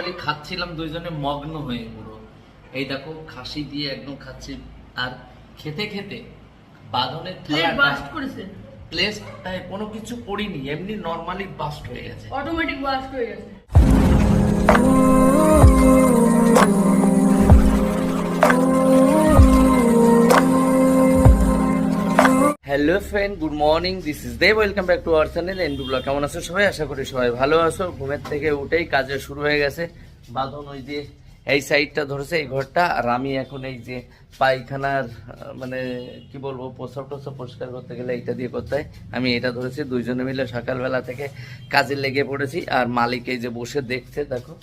Literally খাচ্ছিলাম দুইজনে মগ্ন হয়ে পুরো এই দেখো খাসি দিয়ে একদম খাচ্ছি আর খেতে খেতে বাঁধনের থালাটা করেছে প্লেসটায় কোনো কিছু করিনি এমনি নর্মালি বাস্ট হয়ে গেছে অটোমেটিক বাস্ট হয়ে গেছে hello friend good morning this is the welcome back to our channel and blog কেমন আছো সবাই? আশা করি সবাই ভালো আছো। ঘুমের থেকে উঠেই কাজে শুরু হয়ে গেছে। বাঁধন ওই যে এই সাইডটা ধরেছে এই ঘরটা। আর আমি এখন এই যে পায়খানার মানে কি বলব প্রস্রাব টোসব পরিষ্কার করতে গেলে এইটা দিয়ে করতে হয়। আমি এটা ধরেছি দুইজনে মিলে সকালবেলা থেকে কাজে লেগে পড়েছি। আর মালিক এই যে বসে দেখছে দেখো।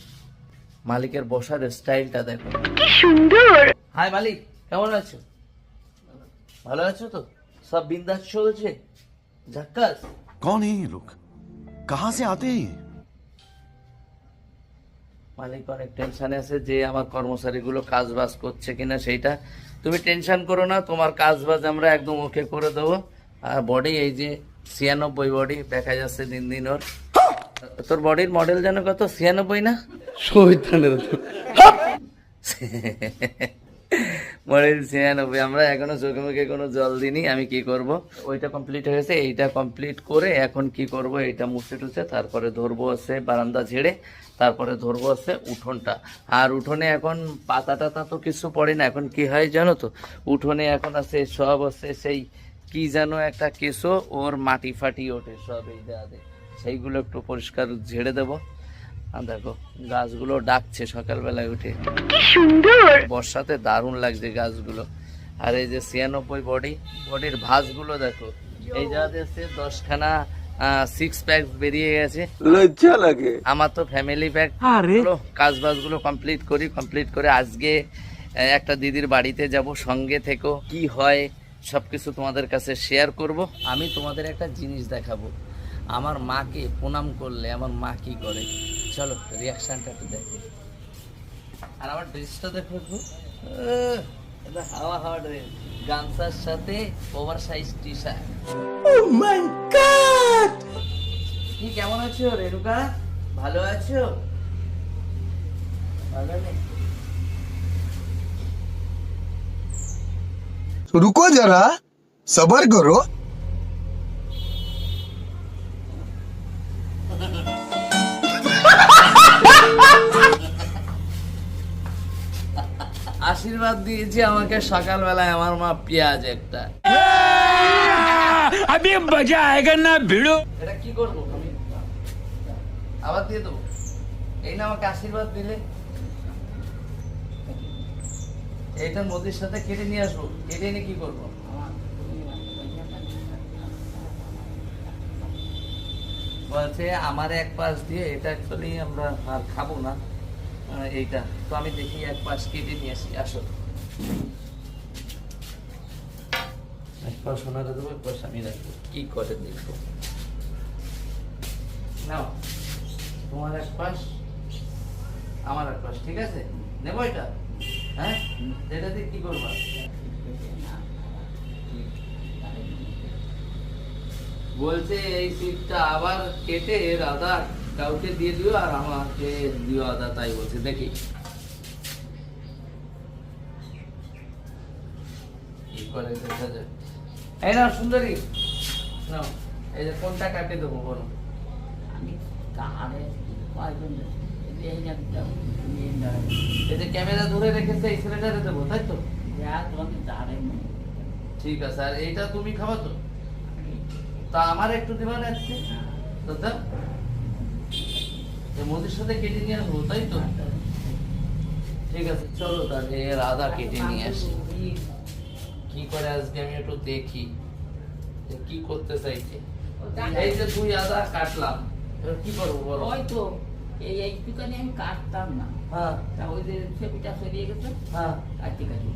মালিকের বসার স্টাইলটা দেখো। সুন্দর! হাই মালিক কেমন আছো? ভালো আছো তো? সব বিন্দাস চলছে ঝাক্কাস कौन है ये लोग कहां से आते हैं ये? মালিক অনেক টেনশনে আছে যে আমার কর্মচারীগুলো কাজ বাজ করছে কিনা সেইটা তুমি টেনশন করো না তোমার কাজ বাজ আমরা একদম ওকে করে দেবো আর বডি এই যে ছিয়ানব্বই বডি দেখা যাচ্ছে দিন দিন ওর তোর বডির মডেল যেন কত ছিয়ানব্বই না ছিয়ানব্বই আমরা এখনও চোখে মুখে কোনো জল দিইনি, আমি কি করব? ওইটা কমপ্লিট হয়েছে, এইটা কমপ্লিট করে এখন কি করব? এইটা মুছে টুছে, তারপরে ধরবো হচ্ছে বারান্দা ঝেড়ে, তারপরে ধরবো হচ্ছে উঠোনটা। আর উঠোনে এখন পাতা টাতা তো কিছু পড়ে না, এখন কি হয় জানো তো? উঠোনে এখন আছে সব হচ্ছে সেই কি যেন একটা কেসো ওর মাটি ফাটি ওঠে, সব এই দেওয়াতে সেইগুলো একটু পরিষ্কার ঝেড়ে দেবো। দেখো গাছগুলো ডাকছে সকালবেলায় উঠে। বর্ষাতে দারুণ লাগছে গাছগুলো। আর এই যে ছিয়ানব্বই বডি বডির ভাঁজগুলো দেখো। এই এসে দশখানা সিক্স প্যাক বেরিয়ে গেছে। লজ্জা লাগে। আমার তো ফ্যামিলি প্যাক কাজ বাজগুলো কমপ্লিট করি কমপ্লিট করে আজকে একটা দিদির বাড়িতে যাব সঙ্গে থেকো কি হয় সবকিছু তোমাদের কাছে শেয়ার করব। আমি তোমাদের একটা জিনিস দেখাবো। আমার মাকে প্রণাম করলে আমার মা কি করে? চলো রিয়াকশনটা একটু দেখো আর আমার ড্রেসটা দেখো একটু আহ, এটা হাওয়া হাওয়া ড্রেস গামছার সাথে ওভার সাইজ টি শার্ট কি কেমন আছো রেণুকা ভালো আছো ভালো নেই रुको जरा सबर करो আশীর্বাদ দিয়েছি আমাকে সকালবেলায় আমার মা পেঁয়াজ একটা। আমি বাজা আয়গা না ভিড়ো। এটা কি করব? আমি আবার দিয়ে দেবো। এই না আমাকে আশীর্বাদ দিলে। এটা মোদির সাথে কেটে নিয়ে আসব। কেটে এনে কি করব? বলছে আমার এক পাশ দিয়ে এটা অ্যাকচুয়ালি আমরা আর খাব না। এইটা। তো আমি দেখি এক পাশ কেটে নিয়ে আসি আসো। এক পাশ ওনারা দেবো এক পাশ আমি রাখব। কি করে দেখব? নাও তোমার এক পাশ আমার এক পাশ ঠিক আছে? নেব এটা? হ্যাঁ? এটা দিয়ে কি করবা? বলছে এই সিটটা আবার কেটে আদা কাউকে দিয়ে দিও আর আমাকে দিও আদা তাই বলছে দেখি। এই না সুন্দরী। নাও এই যে কোনটা কাটে দেবো বলো। আমি কারে এই যে ক্যামেরা ধরে রেখেছে এই ছেলেটারে দেবো তাই তো? ঠিক আছে আর এইটা তুমি খাবা তো? তা আমার একটু দিবা না আজকে দাদা এই মোদির সাথে কেটে নিয়ে আসব তাই তো ঠিক আছে চলো তাহলে এর আদা কেটে নিয়ে আসি কি করে আজকে আমি একটু দেখি কি করতে চাইছে এই যে দুই আদা কাটলাম কি করব বলো ওই তো এই এইটুখানি আমি কাটতাম না হ্যাঁ তা ওই যে ছবিটা সরিয়ে গেছে হ্যাঁ কাটি কাটি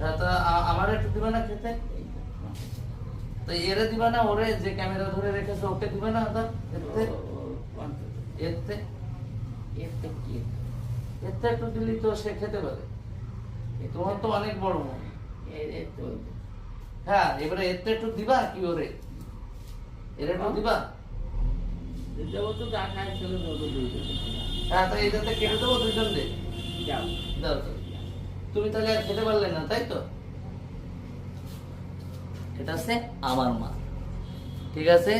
তা তা আমার একটু দিবা না খেতে তো এরে দিবা না ওরে যে ক্যামেরা ধরে রেখেছে ওকে দিবা না আদা এতে এতে এতে কি? এতে একটু দিলি তো সে খেতে পারে। তোমার তো অনেক বড় মন। হ্যাঁ এবারে এতে একটু দিবা কি ওরে? এর একটু দিবা? দেবো তো দেবো হ্যাঁ তো এটাতে কেটে দেবো দুজন দে দাও তুমি তাহলে আর খেতে পারলে না তাই তো? এটা হচ্ছে আমার মা। ঠিক আছে?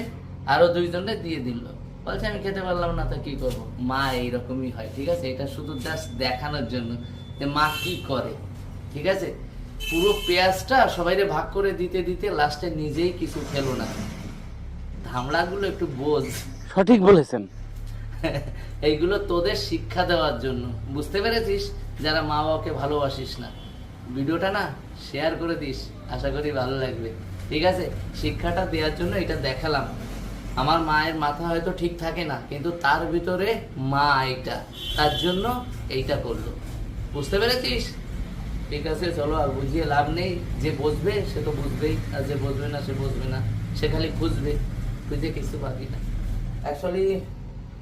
আরও দুইজনে দিয়ে দিল। বলছে আমি খেতে পারলাম না তো কি করব? মা এইরকমই হয় ঠিক আছে? এটা শুধু জাস্ট দেখানোর জন্য যে মা কি করে ঠিক আছে? পুরো পেঁয়াজটা সবাইরে ভাগ করে দিতে দিতে লাস্টে নিজেই কিছু খেলো না। ধামড়াগুলো একটু বোঝ। সঠিক বলেছেন। এইগুলো তোদের শিক্ষা দেওয়ার জন্য। বুঝতে পেরেছিস? যারা মা বাবাকে ভালোবাসিস না। ভিডিওটা না শেয়ার করে দিস। আশা করি ভালো লাগবে। ঠিক আছে? শিক্ষাটা দেওয়ার জন্য এটা দেখালাম। আমার মায়ের মাথা হয়তো ঠিক থাকে না, কিন্তু তার ভিতরে মা এটা তার জন্য এইটা করল। বুঝতে পেরেছিস? ঠিক আছে, চলো আর বুঝিয়ে লাভ নেই। যে বুঝবে, সে তো বুঝবেই, আর যে বুঝবে না, সে বুঝবে না। সে খালি খুঁজবে, খুঁজে কিছু পাবি না অ্যাকচুয়ালি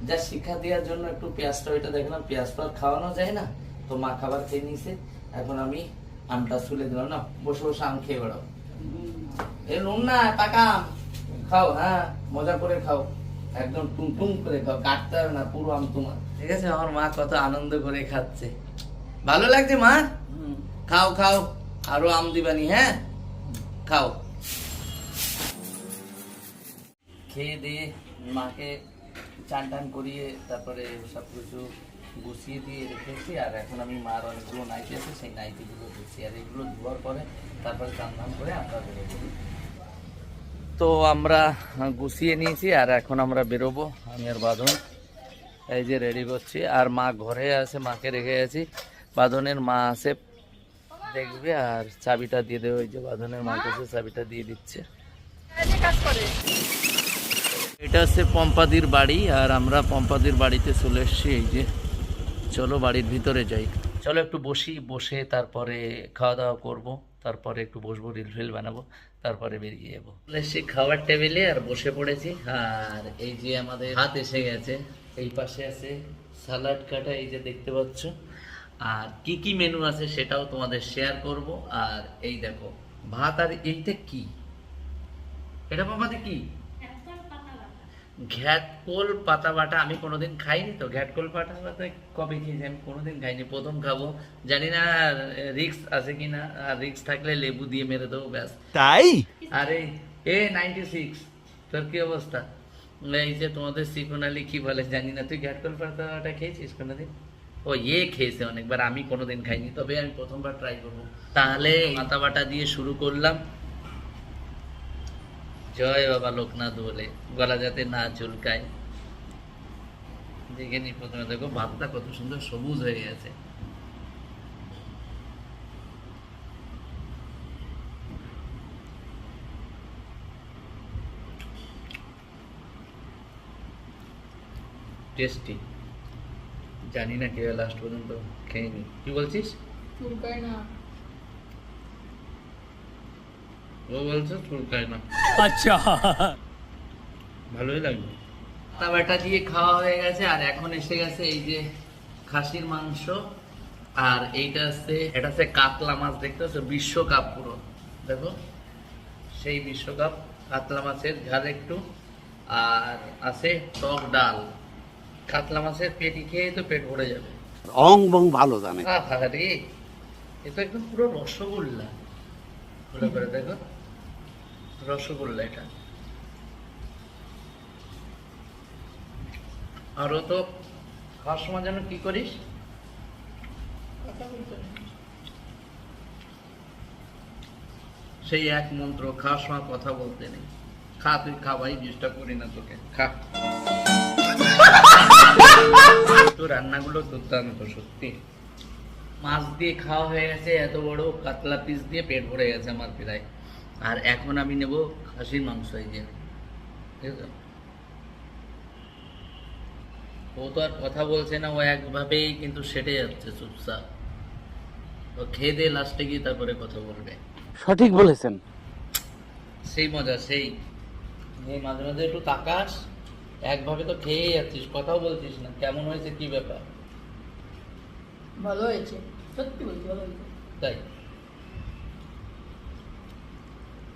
যা শিক্ষা দেওয়ার জন্য একটু পেঁয়াজটা ওইটা দেখলাম, পেঁয়াজ তো আর খাওয়ানো যায় না? তো মা খাবার খেয়ে নিয়েছে, এখন আমি আমটা ছুলে দিলাম না বসে বসে আম খেয়ে বেড়াও। এ নুন না টাকা আম। খাও হ্যাঁ মজা করে খাও। একদম টুং টুং করে খাও কাটতে হবে না পুরো আম তোমার। ঠিক আছে আমার মা কত আনন্দ করে খাচ্ছে। ভালো লাগছে মা? খাও খাও আরও আম দিবানি হ্যাঁ? খাও। খেয়ে দিয়ে মাকে চান টান করিয়ে তারপরে সব কিছু গুছিয়ে দিয়ে রেখেছি আর এখন আমি মার অনেকগুলো নাইটি আছে সেই নাইটিগুলো ধুচ্ছি আর এগুলো ধোয়ার পরে তারপরে চান টান করে আমরা বেরোবো। তো আমরা গুছিয়ে নিয়েছি আর এখন আমরা বেরোবো আমি আর বাঁধন। এই যে রেডি করছি। আর মা ঘরে আছে, মাকে রেখে গেছি। বাঁধনের মা আছে, দেখবে আর চাবিটা দিয়ে দেবে ওই যে বাঁধনের মা কাছে চাবিটা দিয়ে দিচ্ছে। এটা হচ্ছে পম্পাদির বাড়ি আর আমরা পম্পাদির বাড়িতে চলে এসেছি। এই যে চলো বাড়ির ভিতরে যাই। চলো একটু বসি, বসে তারপরে খাওয়া দাওয়া করব, তারপরে একটু বসবো, রিল ফিল বানাবো। তারপরে বেরিয়ে যাব। এসেছি খাবার টেবিলে আর বসে পড়েছি। আর এই যে আমাদের হাত এসে গেছে, এই পাশে আছে সালাড কাটা, এই যে দেখতে পাচ্ছ। আর কি কি মেনু আছে সেটাও তোমাদের শেয়ার করব। আর এই দেখো, ভাত আর এইটা কি? এটা বাবাতে কি? ঘ্যাটকোল পাতা বাটা আমি কোনোদিন খাইনি তো। ঘ্যাটকোল পাতা বাটা কবে খেয়েছি আমি কোনোদিন খাইনি। প্রথম খাব। জানি না রিক্স আছে কি না আর রিক্স থাকলে লেবু দিয়ে মেরে দেবো ব্যাস। তাই? আরে এ নাইনটি সিক্স তোর কি অবস্থা? এই যে তোমাদের সিকোন আলী কি বলে জানি না। তুই ঘ্যাটকোল পাতা বাটা খেয়েছিস কোনোদিন? ও ইয়ে খেয়েছে অনেকবার আমি কোনোদিন খাইনি। তবে আমি প্রথমবার ট্রাই করব। তাহলে পাতা বাটা দিয়ে শুরু করলাম। জয় বাবা লোকনাথ বলে, গলা যাতে না চুলকায়। দেখে নি প্রথমে দেখো, ভাতটা কত সুন্দর সবুজ হয়ে গেছে। টেস্টি জানি না কেউ লাস্ট পর্যন্ত খেয়ে নি। কি বলছিস? চুলকায় না। ও বলছে চুলকায় না। আচ্ছা। ভালোই লাগবে তাবাটা দিয়ে খাওয়া হয়ে গেছে আর এখন এসে গেছে এই যে খাসির মাংস আর এইটা আছে এটা আছে কাতলা মাছ দেখতেছো বিশ্বকাপ পুরো। দেখো সেই বিশ্বকাপ কাতলা মাছের ঝাল একটু আর আছে টক ডাল। কাতলা মাছের পেটি খেয়ে তো পেট ভরে যাবে। অং বং ভালো জানে। আরে এ তো একদম পুরো রসগোল্লা। করে দেখো। রসগোল্লা এটা। আরও তো খাওয়ার সময় যেন কি করিস। সেই এক মন্ত্র, খাওয়ার সময় কথা বলতে নেই। খা, তুই খাবাই ডিস্টার্ব করি না তোকে। খা। তো রান্নাগুলো দুর্দান্ত, সত্যি। মাছ দিয়ে খাওয়া হয়ে গেছে, এত বড় কাতলা পিস দিয়ে পেট ভরে গেছে আমার প্রায়। আর এখন আমি নেব খাসির মাংস এই যে। ঠিক আছে? ও তো আর কথা বলছে না ও একভাবেই কিন্তু সেটে যাচ্ছে চুপচাপ। ও খেয়ে দিয়ে লাস্টে গিয়ে তারপরে কথা বলবে। সঠিক বলেছেন। সেই মজা সেই। এই মাঝে মাঝে একটু তাকাস একভাবে তো খেয়েই যাচ্ছিস কথাও বলছিস না। কেমন হয়েছে কি ব্যাপার? ভালো হয়েছে সত্যি বলছি ভালো হয়েছে। তাই?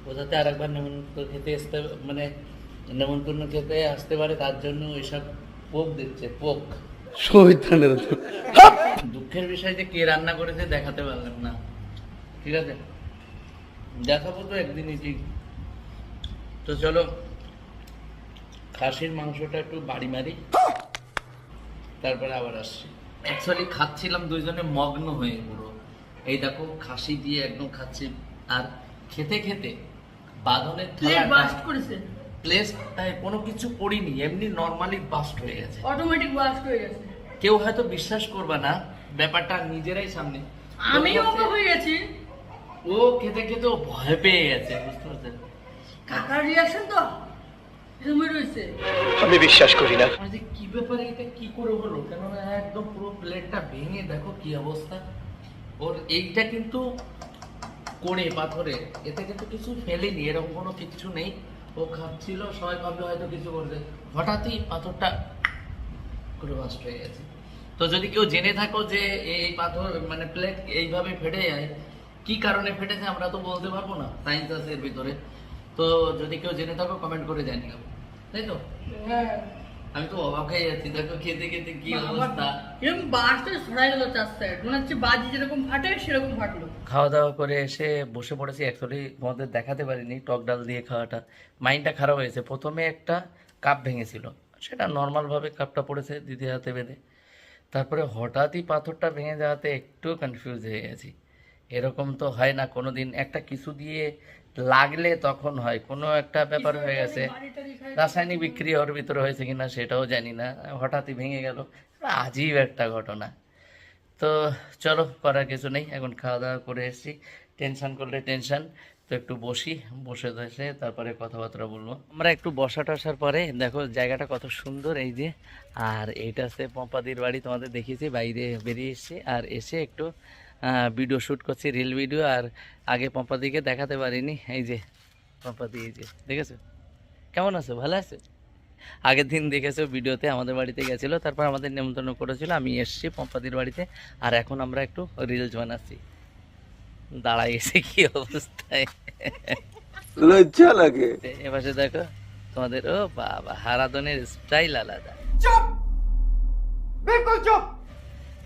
ওটাতে আর একবার নেমন্তন্ন খেতে আসতে মানে নেমন্তন্ন খেতে আসতে পারে তার জন্য ওইসব পোক দিচ্ছে পোক। শহীদানের দুঃখের বিষয় যে কে রান্না করেছে দেখাতে পারলাম না। ঠিক আছে? দেখাবো তো একদিনই ঠিক। তো চলো খাসির মাংসটা একটু বাড়ি মারি তারপরে আবার আসছি। অ্যাকচুয়ালি খাচ্ছিলাম দুইজনে মগ্ন হয়ে পুরো। এই দেখো খাসি দিয়ে একদম খাচ্ছি। আর খেতে খেতে বাঁধনের প্লেট বাস্ট করেছে। প্লেসটায় কোনো কিছু করিনি এমনি নর্মালি বাস্ট হয়ে গেছে। অটোমেটিক বাস্ট হয়ে গেছে। কেউ হয়তো বিশ্বাস করবে না ব্যাপারটা নিজেরাই সামনে। আমিও ওকে হয়ে গেছি। ও খেতে খেতে ও ভয় পেয়ে গেছে বুঝতে পারছেন? কাকার রিয়াকশন তো? এরকমই রয়েছে। আমি যে কি ব্যাপারে এটা কি করে হলো? কেননা একদম পুরো প্লেটটা ভেঙে দেখো কি অবস্থা। ওর এইটা কিন্তু করে পাথরে এতে কিন্তু কিছু ফেলেনি, এরকম কোনো কিছু নেই। ও খাচ্ছিল সবাই ভাবলো হয়তো কিছু করছে হঠাৎই পাথরটা করে বাস্ট হয়ে গেছে। তো যদি কেউ জেনে থাকো যে এই পাথর মানে প্লেট এইভাবে ফেটে যায়, কি কারণে ফেটেছে আমরা তো বলতে পারব না সায়েন্স আছে এর ভিতরে। তো যদি কেউ জেনে থাকো কমেন্ট করে জানিও। তাই তো? হ্যাঁ। আমি তো অবাক হয়ে যাচ্ছি দেখো খেতে খেতে কি অবস্থা। এরকম বাস্টে ছড়াই গেল চার সাইড মনে হচ্ছে বাজি যেরকম ফাটে সেরকম ফাটলো। খাওয়া দাওয়া করে এসে বসে পড়েছি অ্যাকচুয়ালি তোমাদের দেখাতে পারিনি টক ডাল দিয়ে খাওয়াটা। মাইন্ডটা খারাপ হয়েছে প্রথমে একটা কাপ ভেঙেছিল। সেটা নর্মালভাবে কাপটা পড়েছে দিদি হাতে বেঁধে। তারপরে হঠাৎই পাথরটা ভেঙে যাওয়াতে একটু কনফিউজ হয়ে গেছি। এরকম তো হয় না কোনো দিন একটা কিছু দিয়ে লাগলে তখন হয়। কোনো একটা ব্যাপার হয়ে গেছে। রাসায়নিক বিক্রি ওর ভিতরে হয়েছে কিনা সেটাও জানি না। হঠাৎই ভেঙে গেল। আজীব একটা ঘটনা। তো চলো করার কিছু নেই। এখন খাওয়া দাওয়া করে এসেছি। টেনশন করলে টেনশন। তো একটু বসি বসে বসে তারপরে কথাবার্তা বলব। আমরা একটু বসা টসার পরে দেখো জায়গাটা কত সুন্দর এই যে। আর এইটা হচ্ছে পম্পাদির বাড়ি তোমাদের দেখিয়েছি বাইরে বেরিয়ে এসেছি। আর এসে একটু ভিডিও শ্যুট করছি রিল ভিডিও আর আগে পম্পাদিকে দেখাতে পারিনি। এই যে পম্পাদি এই যে দেখেছ? কেমন আছো? ভালো আছো? আগের দিন দেখেছ ভিডিওতে আমাদের বাড়িতে গেছিল তারপর আমাদের নেমন্তন্ন করেছিল আমি এসেছি পম্পাদির বাড়িতে আর এখন আমরা একটু রিলস বানাচ্ছি। দাঁড়াই এসে কি অবস্থায়? লজ্জা লাগে। এপাশে দেখো তোমাদের ও বাবা হারাদনের স্টাইল আলাদা।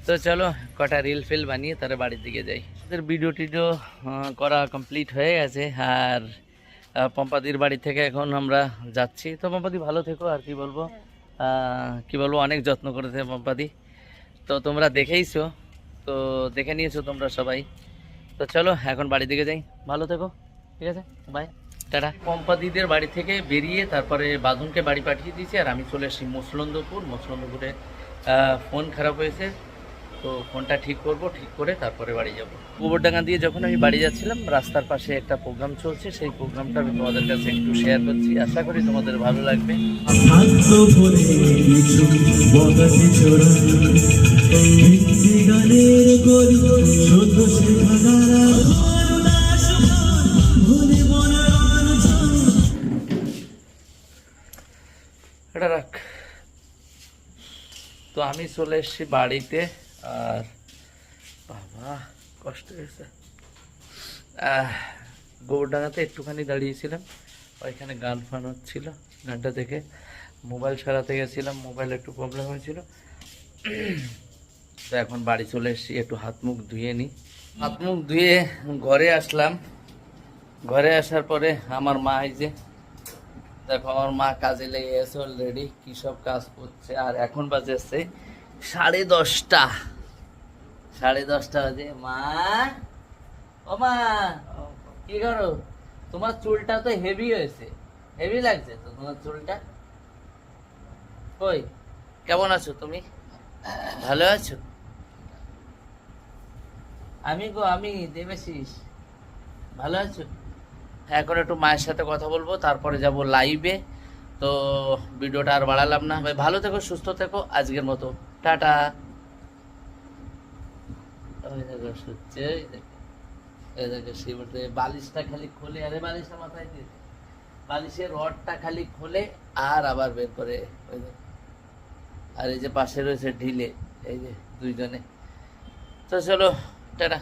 তো চলো, কটা রিল ফিল বানিয়ে তারা বাড়ির দিকে যাই। আমাদের ভিডিও টিডিও করা কমপ্লিট হয়ে গেছে। আর পম্পাদির বাড়ি থেকে এখন আমরা যাচ্ছি। তো পম্পাদি, ভালো থেকো, আর কি বলব? কি বলব, অনেক যত্ন করেছে পম্পাদি। তো তোমরা দেখেইছো, তো দেখে নিয়েছো তোমরা সবাই। তো চলো, এখন বাড়ির দিকে যাই। ভালো থেকো, ঠিক আছে? By tata. পম্পাদিদের বাড়ি থেকে বেরিয়ে তারপরে বাঁধনকে বাড়ি পাঠিয়ে দিয়েছি। আর আমি চলে এসেছি মুসলন্দপুর। মুসলন্দপুরে ফোন খারাপ হয়েছে। তো ফোনটা ঠিক করব ঠিক করে তারপরে বাড়ি যাব। গোবরডাঙ্গা দিয়ে যখন আমি বাড়ি যাচ্ছিলাম রাস্তার পাশে একটা প্রোগ্রাম চলছে সেই প্রোগ্রামটা আমি তোমাদের কাছে একটু শেয়ার করছি। আশা করি তোমাদের ভালো লাগবে। এটা রাখ। তো আমি চলে এসেছি বাড়িতে। আর বাবা, কষ্ট হয়েছে। গোবরডাঙ্গাতে একটুখানি দাঁড়িয়েছিলাম। ওইখানে গান ফান হচ্ছিল গানটা দেখে মোবাইল সারাতে গেছিলাম, মোবাইল একটু প্রবলেম হয়েছিল। তো এখন বাড়ি চলে এসেছি, একটু হাত মুখ ধুয়ে নিই। হাত মুখ ধুয়ে ঘরে আসলাম। ঘরে আসার পরে আমার মা এই যে, দেখো আমার মা কাজে লেগে গেছে অলরেডি কী সব কাজ করছে। আর এখন বাজেছে সাড়ে দশটা। সাড়ে দশটা বাজে। মা! ও মা! কি করো? তোমার চুলটা তো হেভি হয়েছে। হেভি লাগছে তো তোমার চুলটা? কই? কেমন আছো তুমি? ভালো আছো? আমি গো, আমি দেবেশিস। ভালো আছো? এখন একটু মায়ের সাথে কথা বলব, তারপরে যাব লাইভে তো ভিডিওটা আর বাড়ালাম না। ভাই, ভালো থেকো, সুস্থ থেকো। আজকের মতো। টাটা। বালিশটা খালি খোলে আরে মাথায় বালিশের রডটা খালি খোলে, আর আবার বের করে আর এই যে পাশে রয়েছে ঢিলে, এই যে দুইজনে। তো চলো, টাটা।